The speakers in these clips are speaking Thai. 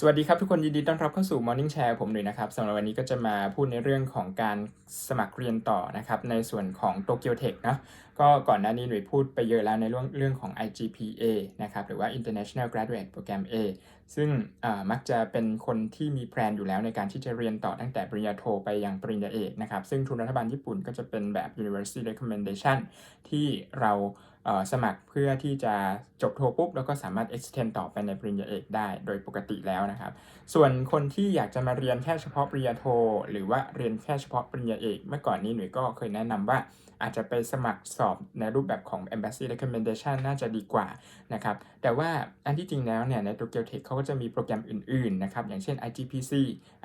สวัสดีครับทุกคนยินดีต้อนรับเข้าสู่ Morning Share ผมหนุ่ยนะครับสำหรับวันนี้ก็จะมาพูดในเรื่องของการสมัครเรียนต่อนะครับในส่วนของ Tokyo Tech เนาะก็ก่อนหน้านี้หนุ่ยพูดไปเยอะแล้วในเรื่องเรื่องของ IGPA นะครับหรือว่า International Graduate Program A ซึ่งมักจะเป็นคนที่มีแพลนอยู่แล้วในการที่จะเรียนต่อตั้งแต่ปริญญาโทไปยังปริญญาเอกนะครับซึ่งทุนรัฐบาลญี่ปุ่นก็จะเป็นแบบ University Recommendation ที่เรา สมัครเพื่อที่จะจบโทปุ๊บแล้วก็สามารถ extend ต่อไปในปริญญาเอกได้โดยปกติแล้วนะครับ ส่วนคนที่อยากจะมาเรียนแค่เฉพาะปริญญาโท หรือว่าเรียนแค่เฉพาะปริญญาเอกเมื่อก่อนนี้หนุ่ยก็เคยแนะนำว่าอาจจะไปสมัครสอบในรูปแบบของ Embassy Recommendation น่าจะดีกว่านะครับ แต่ว่าอันที่จริงแล้วเนี่ยใน Tokyo Tech เขาก็จะมีโปรแกรมอื่นๆนะครับ อย่างเช่น IGPC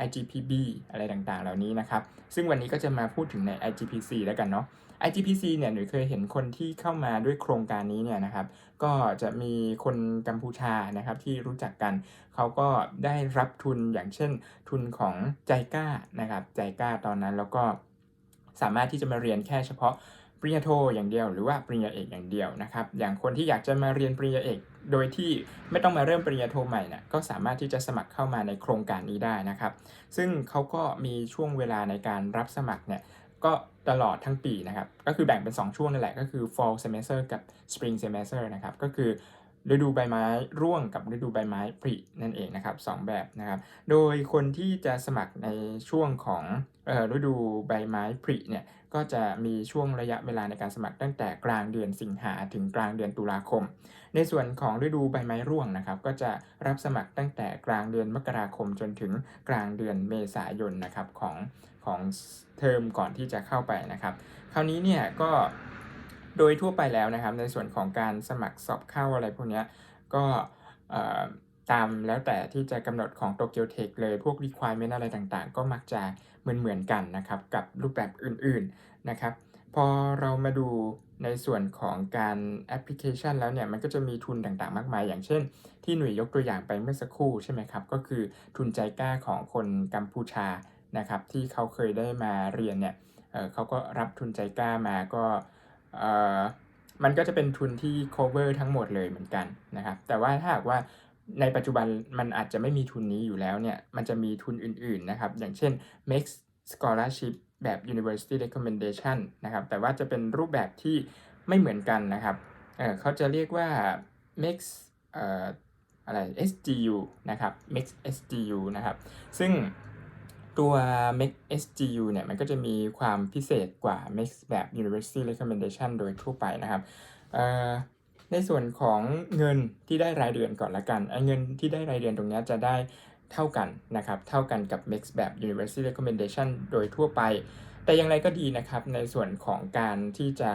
IGPB อะไรต่างๆ เหล่านี้นะครับ ซึ่งวันนี้ก็จะมาพูดถึงใน IGPC แล้วกันเนาะ IGPC เนี่ยหนูเคยเห็นคนที่เข้ามาด้วยโครงการนี้เนี่ยนะครับ ก็จะมีคนกัมพูชานะครับที่รู้จักกัน เขาก็ได้รับทุนอย่างเช่น ทุนของใจก้านะครับใจก้าตอนนั้นแล้วก็สามารถที่จะมาเรียนแค่เฉพาะปริญญาโทอย่างเดียวหรือว่าปริญญาเอกอย่างเดียวนะครับ อย่างคนที่อยากจะมาเรียนปริญญาเอก โดยที่ไม่ต้องมาเริ่มปริญญาโทใหม่นะ่ะก็สามารถที่จะสมัครเข้ามาในโครงการนี้ได้นะครับ ซึ่งเขาก็มีช่วงเวลาในการรับสมัครเนี่ย ก็ตลอดทั้งปีนะครับ ก็คือแบ่งเป็น 2 ช่วงนั่นแหละก็คือ fall semester กับ spring semester นะครับ ก็คือฤดูใบไม้ร่วงกับฤดูใบไม้ผลินั่นเองนะครับสแบบนะครับ โดยคนที่จะสมัครในช่วงของฤดูใบไม้ผลิเนี่ยก็จะมีช่วงระยะเวลาในการสมัครตั้งแต่กลางเดือนสิงหาถึงกลางเดือนตุลาคม ในส่วนของฤดูใบไม้ร่วงนะครับ ก็จะรับสมัครตั้งแต่กลางเดือนมกราคมจนถึงกลางเดือนเมษายนนะครับของ ของเทอมก่อนที่จะเข้าไปนะครับ คราวนี้เนี่ยก็โดยทั่วไปแล้วนะครับ ในส่วนของการสมัครสอบเข้าอะไรพวกนี้ก็ตามแล้วแต่ที่จะกำหนดของ Tokyo Tech เลยพวก requirement อะไรต่างๆ ก็มักจะเหมือนเหมือนกันนะครับ กับรูปแบบอื่นๆนะครับ พอเรามาดูในส่วนของการแอปพลิเคชันแล้วเนี่ย มันก็จะมีทุนต่างๆ มากมาย อย่างเช่น ที่หน่วยยกตัวอย่างไปเมื่อสักครู่ใช่ไหมครับ ก็คือทุนใจกล้าของคนกัมพูชา นะครับที่เขาเคยได้มาเรียนเนี่ยเเขาก็รับทุนใจกล้ามาก็มันก็จะเป็นทุนที่ cover ทั้งหมดเลยเหมือนกันนะครับ แต่ว่าถ้าหากว่าในปัจจุบันมันอาจจะไม่มีทุนนี้อยู่แล้วเนี่ย มันจะมีทุนอื่นๆนะครับ อย่างเช่น Max Scholarship แบบ University Recommendation นะครับ แต่ว่าจะเป็นรูปแบบที่ไม่เหมือนกันนะครับเเขาจะเรียกว่า Max อะไร SGU นะครับ Max SGU นะครับ ซึ่ง ตัว Max SGU เนี่ยมันก็จะมีความพิเศษกว่า Max แบบ University Recommendation โดยทั่วไปนะครับในส่วนของเงินที่ได้รายเดือนก่อนละกันไอ้เงินที่ได้รายเดือนตรงนี้จะได้เท่ากันนะครับ เท่ากันกับ Max แบบ University Recommendation โดยทั่วไป แต่อย่างไรก็ดีนะครับ ในส่วนของการที่จะ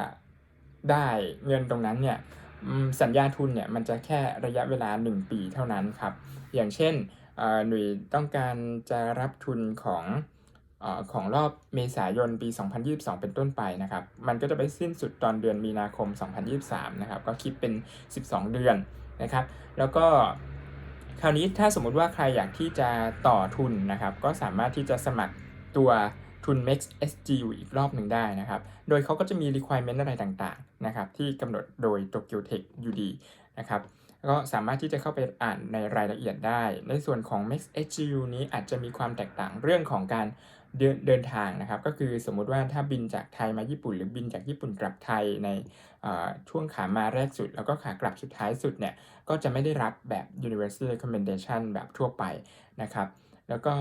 ได้เงินตรงนั้นเนี่ยสัญญาทุนเนี่ยมันจะแค่ระยะเวลา 1 ปีเท่านั้นครับ อย่างเช่น หน่วยต้องการจะรับทุนของอของรอบเมษายนปี 2022 เป็นต้นไปนะครับ มันก็จะไปสิ้นสุดตอนเดือนมีนาคม 2023 นะครับ ก็คิดเป็น 12 เดือนนะครับ แล้วก็คราวนี้ถ้าสมมุติว่าใครอยากที่จะต่อทุนนะครับ ก็สามารถที่จะสมัครตัวทุน Max SGU อีกรอบหนึ่งได้นะครับ โดยเขาก็จะมี requirement อะไรต่างๆ นะครับ ที่กำหนดโดย Tokyo Tech UD นะครับ ก็สามารถที่จะเข้าไปอ่านในรายละเอียดได้ ในส่วนของ Max HGU นี้อาจจะมีความแตกต่างเรื่องของการเดินเดินทางนะครับ ก็คือสมมุติว่าถ้าบินจากไทยมาญี่ปุ่น หรือบินจากญี่ปุ่นกลับไทยในช่วงขามาแรกสุด แล้วก็ขากลับสุดท้ายสุดเนี่ย ก็จะไม่ได้รับแบบ University Recommendation แบบทั่วไปนะครับ แล้วก็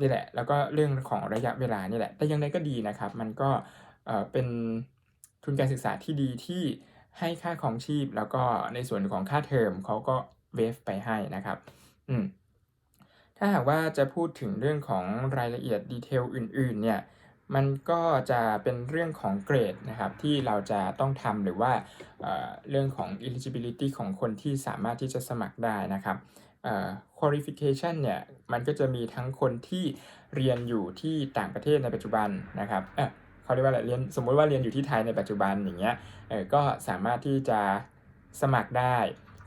นี่แหละ แล้วก็เรื่องของระยะเวลานี่แหละ แต่ยังไงก็ดีนะครับ มันก็เป็นทุนการศึกษาที่ดีที่ ให้ค่าของชีพ แล้วก็ในส่วนของค่าเทอมเขาก็เวฟไปให้นะครับ อืมถ้าหากว่าจะพูดถึงเรื่องของรายละเอียดดีเทลอื่น ๆ เนี่ยมันก็จะเป็นเรื่องของเกรดนะครับที่เราจะต้องทำหรือว่าเเรื่องของ eligibility ของคนที่สามารถที่จะสมัครได้นะครับ qualification เนี่ยมันก็จะมีทั้งคนที่เรียนอยู่ที่ต่างประเทศในปัจจุบันนะครับ เขาเรียกว่าอะไรเรียนสมมุติว่าเรียนอยู่ที่ไทยในปัจจุบันอย่างเงี้ยเออก็สามารถที่จะสมัครได้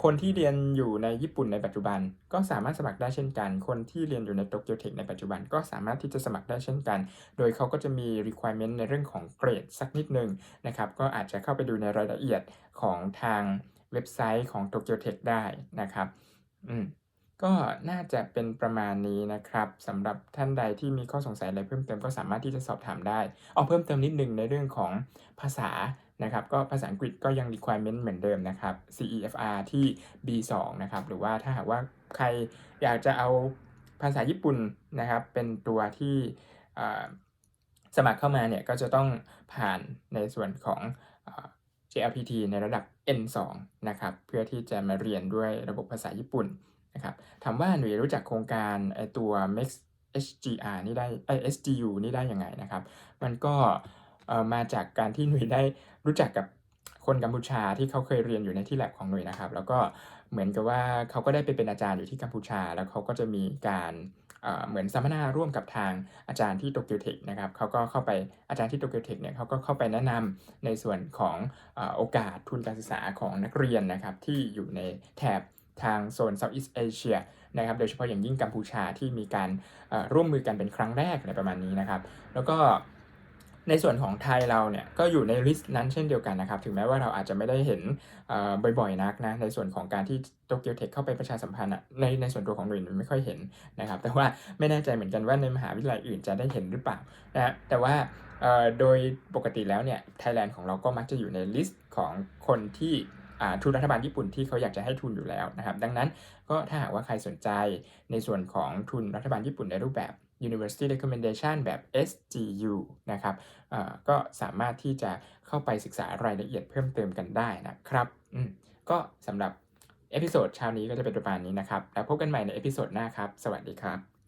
คนที่เรียนอยู่ในญี่ปุ่นในปัจจุบัน ก็สามารถสมัครได้เช่นกัน คนที่เรียนอยู่ในโตเกียวเทคในปัจจุบันก็สามารถที่จะสมัครได้เช่นกัน โดยเขาก็จะมี requirement ในเรื่องของเกรดสักนิดนึงนะครับก็อาจจะเข้าไปดูในรายละเอียดของทางเว็บไซต์ของ Tokyo Tech ได้นะครับ อืม ก็น่าจะเป็นประมาณนี้นะครับสำหรับท่านใดที่มีข้อสงสัยอะไรเพิ่มเติมก็สามารถที่จะสอบถามได้เอาเพิ่มเติมนิดนึงในเรื่องของภาษานะครับก็ภาษาอังกฤษก็ยัง requirement เหมือนเดิมนะครับ CEFR ที่ B2 นะครับหรือว่าถ้าหากว่าใครอยากจะเอาภาษาญี่ปุ่นนะครับเป็นตัวที่สมัครเข้ามาเนี่ยก็จะต้องผ่านในส่วนของ JLPT ในระดับ N2 นะครับเพื่อที่จะมาเรียนด้วยระบบภาษาญี่ปุ่น นะครับถามว่าหนูรู้จักโครงการไอตัว Max HGR นี่ได้ไอ SGU นี่ได้ยังไงนะครับ มันก็เอ่อมาจากการที่หนุ่ยได้รู้จักกับคนกัมพูชาที่เขาเคยเรียนอยู่ในที่แลบของหนุ่ยนะครับ แล้วก็เหมือนกับว่าเขาก็ได้ไปเป็นอาจารย์อยู่ที่กัมพูชา แล้วเขาก็จะมีการเหมือนสัมมนาร่วมกับทางอาจารย์ที่โตเกียวเทคนะครับเขาก็เข้าไปอาจารย์ที่โตเกียวเทคเนี่ยเขาก็เข้าไปแนะนำในส่วนของอโอกาสทุนการศึกษาของนักเรียนนะครับที่อยู่ในแถบ ทางโซน Southeast Asia นะครับโดยเฉพาะอย่างยิ่งกัมพูชาที่มีการร่วมมือกันเป็นครั้งแรกอะไรประมาณนี้นะครับ แล้วก็ในส่วนของไทยเราเนี่ยก็อยู่ในลิสต์นั้นเช่นเดียวกันนะครับ ถึงแม้ว่าเราอาจจะไม่ได้เห็นบ่อยๆนักนะในส่วนของการที่โตเกียวเทคเข้าไปประชาสัมพันธ์ในในส่วนตัวของหน่วยไม่ค่อยเห็นนะครับ แต่ว่าไม่แน่ใจเหมือนกันว่าในมหาวิทยาลัยอื่นจะได้เห็นหรือเปล่านะแต่ว่าโดยปกติแล้วเนี่ยไทยแลนด์ของเราก็มักจะอยู่ในลิสต์ของคนที่ ทุนรัฐบาลญี่ปุ่นที่เขาอยากจะให้ทุนอยู่แล้วนะครับ ดังนั้นก็ถ้าหากว่าใครสนใจในส่วนของทุนรัฐบาลญี่ปุ่นในรูปแบบ University Recommendation แบบ SGU นะครับก็สามารถที่จะเข้าไปศึกษารายละเอียดเพิ่มเติมกันได้นะครับ ก็สำหรับเอพิโซดเช้านี้ก็จะเป็นประมาณนี้นะครับ แล้วพบกันใหม่ในเอพิโซดหน้าครับ สวัสดีครับ